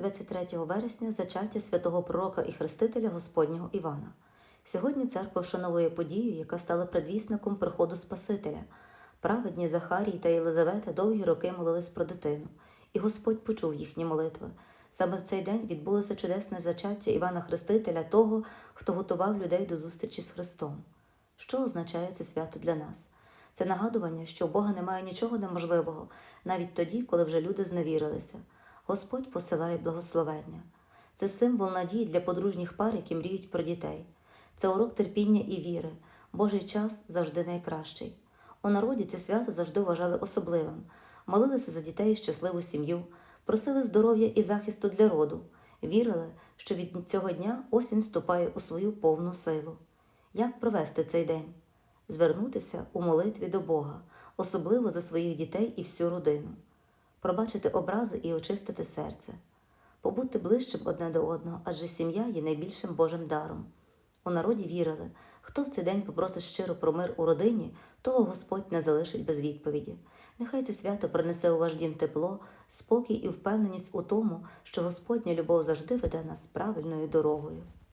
23 вересня зачаття святого пророка і хрестителя Господнього Івана. Сьогодні церква вшановує подію, яка стала предвісником приходу Спасителя. Праведні Захарій та Єлизавета довгі роки молились про дитину, і Господь почув їхні молитви. Саме в цей день відбулося чудесне зачаття Івана Хрестителя, того, хто готував людей до зустрічі з Христом. Що означає це свято для нас? Це нагадування, що у Бога немає нічого неможливого, навіть тоді, коли вже люди зневірилися. Господь посилає благословення. Це символ надії для подружніх пар, які мріють про дітей. Це урок терпіння і віри. Божий час завжди найкращий. У народі це свято завжди вважали особливим, молилися за дітей щасливу сім'ю, просили здоров'я і захисту для роду, вірили, що від цього дня осінь вступає у свою повну силу. Як провести цей день? Звернутися у молитві до Бога, особливо за своїх дітей і всю родину, пробачити образи і очистити серце, побути ближчим одне до одного, адже сім'я є найбільшим Божим даром. У народі вірили, хто в цей день попросить щиро про мир у родині, того Господь не залишить без відповіді. Нехай це свято принесе у ваш дім тепло, спокій і впевненість у тому, що Господня любов завжди веде нас правильною дорогою.